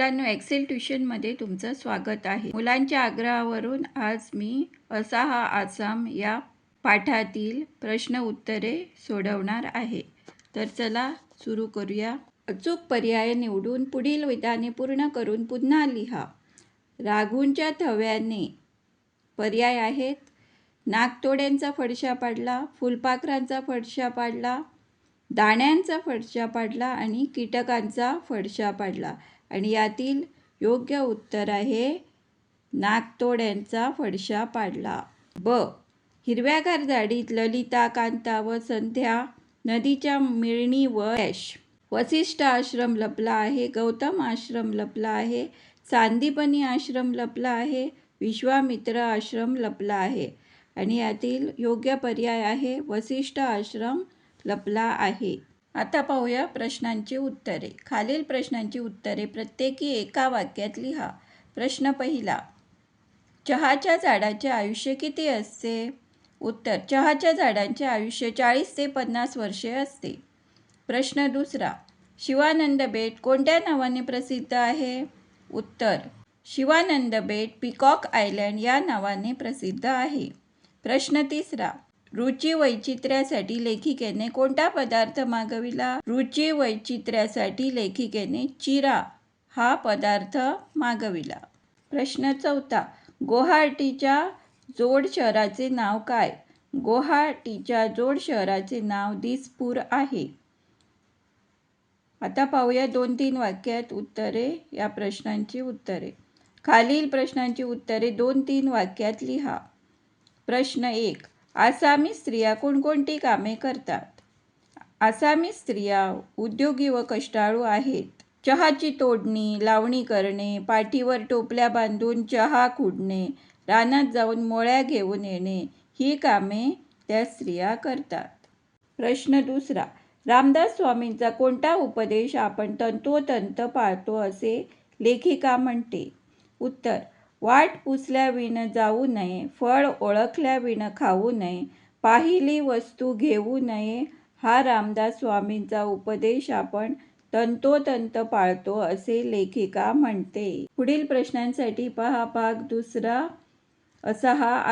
मुलांनो एक्सेल ट्युशनमध्ये तुमचं स्वागत आहे. मुलांच्या आग्रहावरून आज मी असा हा आसाम या पाठातील प्रश्न उत्तरे सोडवणार आहे. तर चला सुरू करूया. अचूक पर्याय निवडून पुढील विधाने पूर्ण करून पुन्हा लिहा. राघूंच्या थव्याने पर्याय आहेत. नागतोड्यांचा फडशा पाडला फुलपाखरांचा फडशा पाडला दाण्यांचा फडशा पाडला आणि कीटकांचा फडशा पाडला. आणि यातील योग्य उत्तर आहे नागतोड्यांचा फडशा पाडला. ब. हिरव्यागार झाडीत ललिता कांता व संध्या नदीच्या मिळणी व यश. वसिष्ठ आश्रम लपला आहे गौतम आश्रम लपला आहे सांदीपनी आश्रम लपला आहे विश्वामित्र आश्रम लपला आहे. आणि यातील योग्य पर्याय आहे वसिष्ठ आश्रम लपला आहे. आता पाहूया प्रश्नांची उत्तरे. खालील प्रश्नांची उत्तरे प्रत्येकी एका वाक्यात लिहा. प्रश्न पहिला चहाच्या झाडाचे आयुष्य किती असते? उत्तर चहाच्या झाडांचे आयुष्य चाळीस ते पन्नास वर्षे असते. प्रश्न दुसरा शिवानंद बेट कोणत्या नावाने प्रसिद्ध आहे? उत्तर शिवानंद बेट पिकॉक आयलँड या नावाने प्रसिद्ध आहे. प्रश्न तिसरा रुची वैचित्र्यासाठी लेखिकेने कोणता पदार्थ मागविला? रुची वैचित्र्यासाठी लेखिकेने चिरा हा पदार्थ मागविला. प्रश्न चौथा. गुवाहाटीच्या जोड शहराचे नाव काय? गुवाहाटीच्या जोड शहराचे नाव दिसपूर आहे. आता पाहूया दोन तीन वाक्यात उत्तरे या प्रश्नांची उत्तरे. खालील प्रश्नांची उत्तरे दोन तीन वाक्यात लिहा. प्रश्न एक. आसामी स्त्रिया कोणकोणती कामे करतात? आसामी स्त्रिया उद्योगी व कष्टाळू आहेत. चहाची तोडणी लावणी करणे पाठीवर टोपल्या बांधून चहा खुडणे रानात जाऊन मोळ्या घेऊन येणे ही कामे त्या स्त्रिया करतात. प्रश्न दुसरा रामदास स्वामींचा कोणता उपदेश आपण तंतोतंत पाळतो असे लेखिका म्हणते? उत्तर वाट पुसल्याविण जाऊ नये फळ ओळखल्याविण खाऊ नये पाहिली वस्तू घेऊ नये हा रामदास स्वामींचा उपदेश आपण तंतोतंत पाळतो असे लेखिका म्हणते. पुढील प्रश्नांसाठी पहा भाग दुसरा असा हा